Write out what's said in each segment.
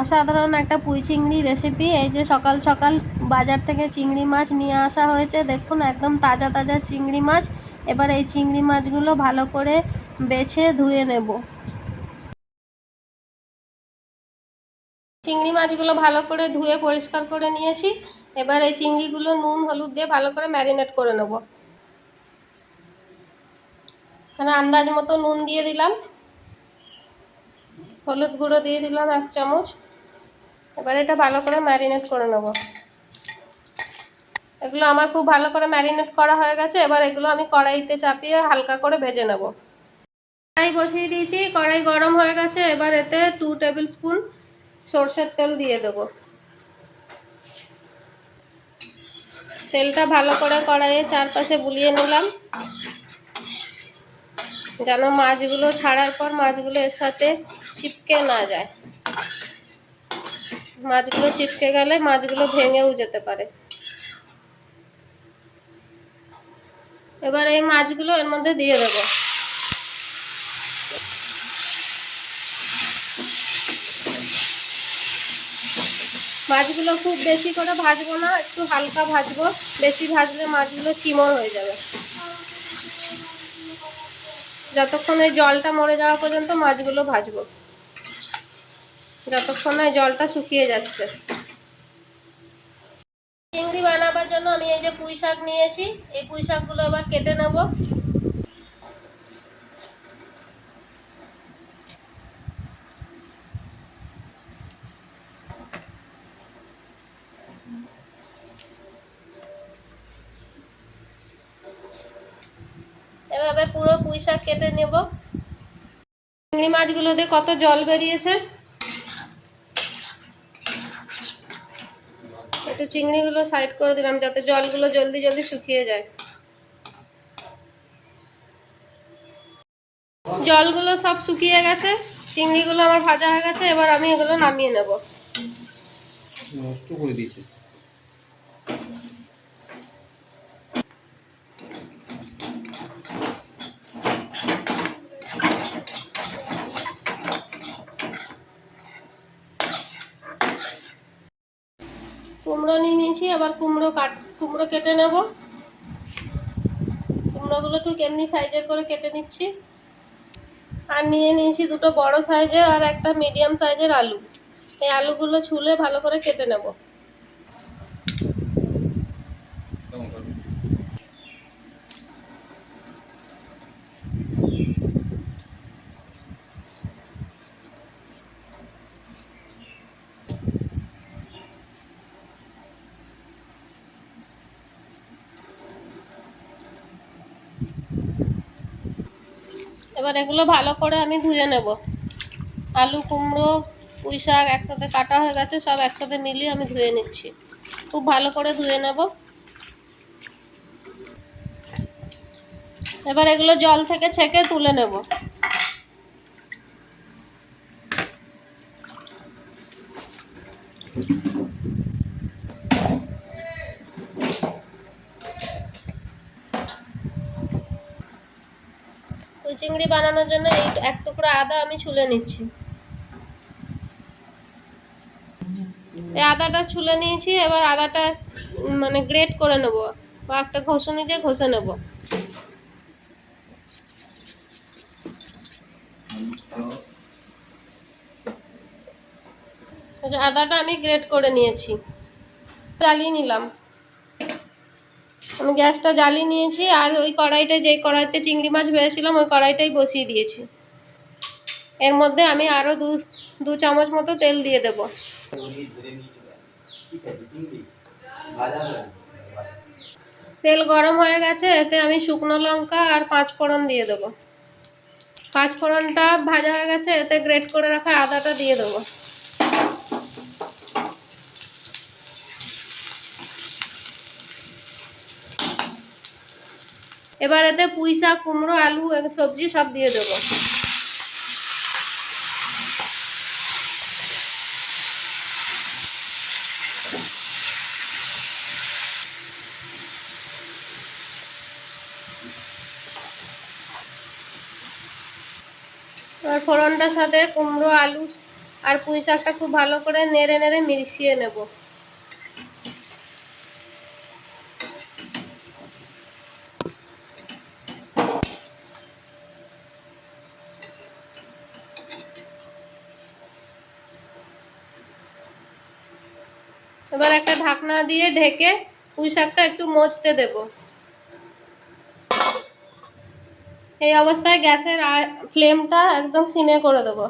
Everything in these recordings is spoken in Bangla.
অসাধারণ একটা পুঁই চিংড়ি রেসিপি এই যে সকাল সকাল বাজার থেকে চিংড়ি মাছ নিয়ে আসা হয়েছে, দেখুন একদম তাজা তাজা চিংড়ি মাছ, এবার এই চিংড়ি মাছগুলো ভালো করে বেছে ধুয়ে নেব। চিংড়ি মাছগুলো ভালো করে ধুয়ে পরিষ্কার করে নিয়েছি, এবার এই চিংড়িগুলো নুন, হলুদ দিয়ে ভালো করে ম্যারিনেট করে নেব। এখানে আন্দাজ মতো নুন দিয়ে দিলাম, হলুদ গুঁড়ো দিয়ে দিলাম এক চামচ। এবার এটা ভালো করে ম্যারিনেট করে নেব। এগুলো আমার খুব ভালো করে ম্যারিনেট করা হয়ে গেছে, এবার এগুলো আমি কড়াইতে চাপিয়ে হালকা করে ভেজে নেব। কড়াই বসিয়ে দিয়েছি, কড়াই গরম হয়ে গেছে, এবার এতে টু টেবিল স্পুন সর্ষের তেল দিয়ে দেব। তেলটা ভালো করে কড়াইয়ে চারপাশে বুলিয়ে নিলাম, যেন মাছগুলো ছাড়ার পর মাছগুলো এর সাথে চিপকে না যায়। মাছগুলো চিপকে গেলে মাছগুলো ভেঙেও যেতে পারে। এবার এই মাছগুলো এর মধ্যে দিয়ে দেবো। মাছগুলো খুব বেশি করে ভাজবো না, একটু হালকা ভাজবো, বেশি ভাজলে মাছগুলো চিমর হয়ে যাবে। যতক্ষণ এই জলটা মরে যাওয়া পর্যন্ত মাছগুলো ভাজবো। যতক্ষণ না জলটা শুকিয়ে যাচ্ছে। চিংড়ি বানাবার জন্য আমি এই যে পুঁই শাক নিয়েছি। এই পুঁই শাকগুলো আবার কেটে নেব। এভাবে পুরো পুঁই শাক কেটে নেব। চিংড়ি মাছগুলো দিয়ে কত জল বেরিয়েছে? চিংড়িগুলো সাইড করে দিলাম যাতে জলগুলো জলদি জলদি শুকিয়ে যায়। জলগুলো সব শুকিয়ে গেছে, চিংড়িগুলো আমার ভাজা হয়ে গেছে, এবার আমি এগুলো নামিয়ে নেব। নষ্ট করে দিয়েছে কুমড়ো নিয়ে নিয়েছি আবার কুমড়ো কাট, কুমড়ো কেটে নেব। কুমড়োগুলো ঠিক এমনি সাইজের করে কেটে নিচ্ছি। আর নিয়ে নিয়েছি দুটো বড় সাইজের আর একটা মিডিয়াম সাইজের আলু। এই আলুগুলো ছুলে ভালো করে কেটে নেব। এবার এগুলো ভালো করে আমি ধুয়ে নেব। আলু, কুমড়ো, পুঁই শাক একসাথে কাটা হয়ে গেছে, সব একসাথে মিলিয়ে আমি ধুয়ে নিচ্ছি। খুব ভালো করে ধুয়ে নেব। এবার এগুলো জল থেকে ছেঁকে তুলে নেব ওই চিংড়ি বানানোর জন্য এই এক টুকরো আদা আমি ছুলে নিচ্ছি। এই আদাটা ছুলে নিয়েছি, এবার আদাটা মানে গ্রেট করে নেব। বা একটা ঘষুনি দিয়ে ঘষে নেব। এই আদাটা আমি গ্রেট করে নিয়েছি। জ্বালিয়ে নিলাম। আমি গ্যাসটা জ্বালিয়ে নিয়েছি আর ওই কড়াইটা যে কড়াইতে চিংড়ি মাছ ভেজেছিলাম, ওই কড়াইটাই বসিয়ে দিয়েছি। এর মধ্যে আমি আরও দু দু চামচ মতো তেল দিয়ে দেব। তেল গরম হয়ে গেছে, এতে আমি শুকনো লঙ্কা আর পাঁচ ফোড়ন দিয়ে দেবো। পাঁচ ফোড়নটা ভাজা হয়ে গেছে, এতে গ্রেট করে রাখা আদাটা দিয়ে দেবো। এবার এতে পুঁই শাক কুমড়ো, আলু সবজি সব দিয়ে দেবো। এবার ফোড়নটার সাথে কুমড়ো, আলু আর পুঁই শাকটা খুব ভালো করে নেড়ে নেড়ে মিশিয়ে নেব। এবার একটা ঢাকনা দিয়ে ঢেকে পুঁই শাকটা একটু মজতে দেব। এই অবস্থায় গ্যাসের ফ্লেমটা একদম সিমে করে দেবো।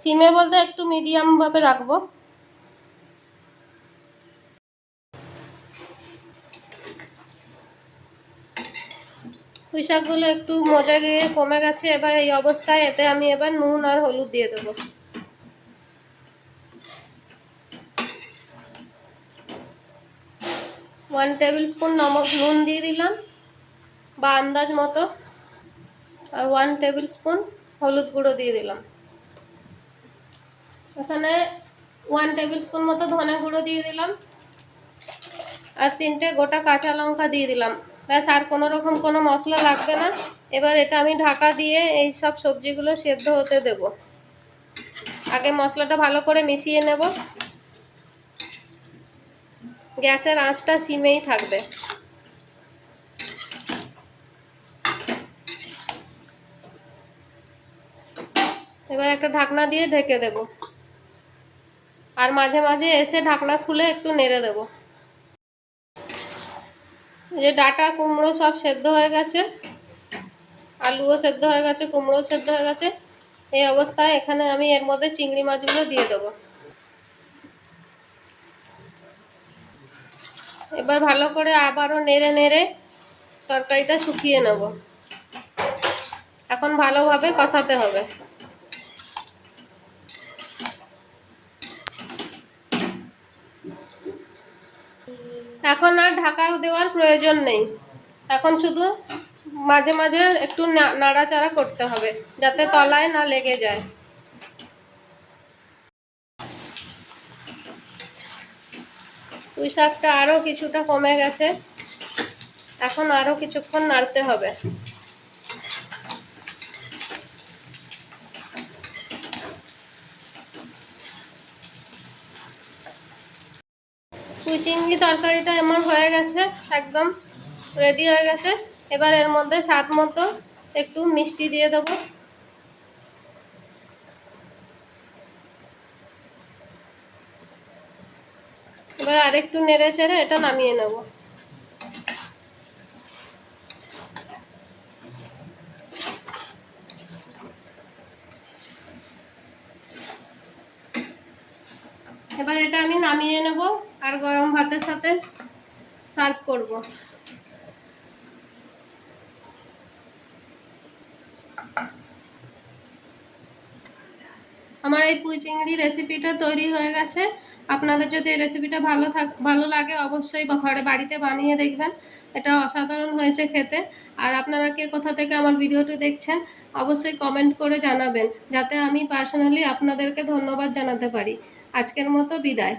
সিমে বলতে একটু মিডিয়াম ভাবে রাখব। পুঁই শাকগুলো একটু মজা গিয়ে কমে গেছে। এবার এই অবস্থায় এতে আমি এবার নুন আর হলুদ দিয়ে দেবো। ওয়ান টেবিল স্পুন নমক নুন দিয়ে দিলাম, বা আন্দাজ মতো, আর ওয়ান টেবিল স্পুন হলুদ গুঁড়ো দিয়ে দিলাম। এখানে ওয়ান টেবিল স্পুন মতো ধনে গুঁড়ো দিয়ে দিলাম, আর তিনটে গোটা কাঁচা লঙ্কা দিয়ে দিলাম। ব্যাস, আর কোনো রকম কোনো মশলা লাগবে না। এবার এটা আমি ঢাকা দিয়ে এই সব সবজিগুলো সেদ্ধ হতে দেব। আগে মশলাটা ভালো করে মিশিয়ে নেব। গ্যাসের আঁচটা সিমেই থাকবে। এবার একটা ঢাকনা দিয়ে ঢেকে দেব। আর মাঝে মাঝে এসে ঢাকনা খুলে একটু নেড়ে দেব। যে ডাটা, কুমড়ো সব সেদ্ধ হয়ে গেছে। আলুও সেদ্ধ হয়ে গেছে কুমড়ো সেদ্ধ হয়ে গেছে। এই অবস্থায় এখানে আমি এর মধ্যে চিংড়ি মাছগুলো দিয়ে দেবো। এবার ভালো করে আবারও নেড়ে নেড়ে তরকারিটা শুকিয়ে নেব। এখন ভালোভাবে কষাতে হবে। এখন আর ঢাকা দেওয়ার প্রয়োজন নেই। এখন শুধু মাঝে মাঝে একটু নাড়াচাড়া করতে হবে, যাতে তলায় না লেগে যায়। পুঁই শাকটা আরও কিছুটা কমে গেছে। এখন আরও কিছুক্ষণ নাড়তে হবে। চিংড়ি তরকারিটা এমন হয়ে গেছে, একদম রেডি হয়ে গেছে। এবার এর মধ্যে স্বাদ মতো একটু মিষ্টি দিয়ে দেবো। এবার আরেকটু নেড়ে চেড়ে এটা নামিয়ে নেব। এবার এটা আমি নামিয়ে নেব আর গরম ভাতের সাথে সার্ভ করব। আমার এই পুঁই চিংড়ি রেসিপিটা তৈরি হয়ে গেছে। আপনাদের যদি এই রেসিপিটা ভালো থাক, ভালো লাগে অবশ্যই ঘরে বাড়িতে বানিয়ে দেখবেন। এটা অসাধারণ হয়েছে খেতে। আর আপনারা কে কোথা থেকে আমার ভিডিওটি দেখছেন, অবশ্যই কমেন্ট করে জানাবেন, যাতে আমি পার্সোনালি আপনাদেরকে ধন্যবাদ জানাতে পারি। আজকের মতো বিদায়।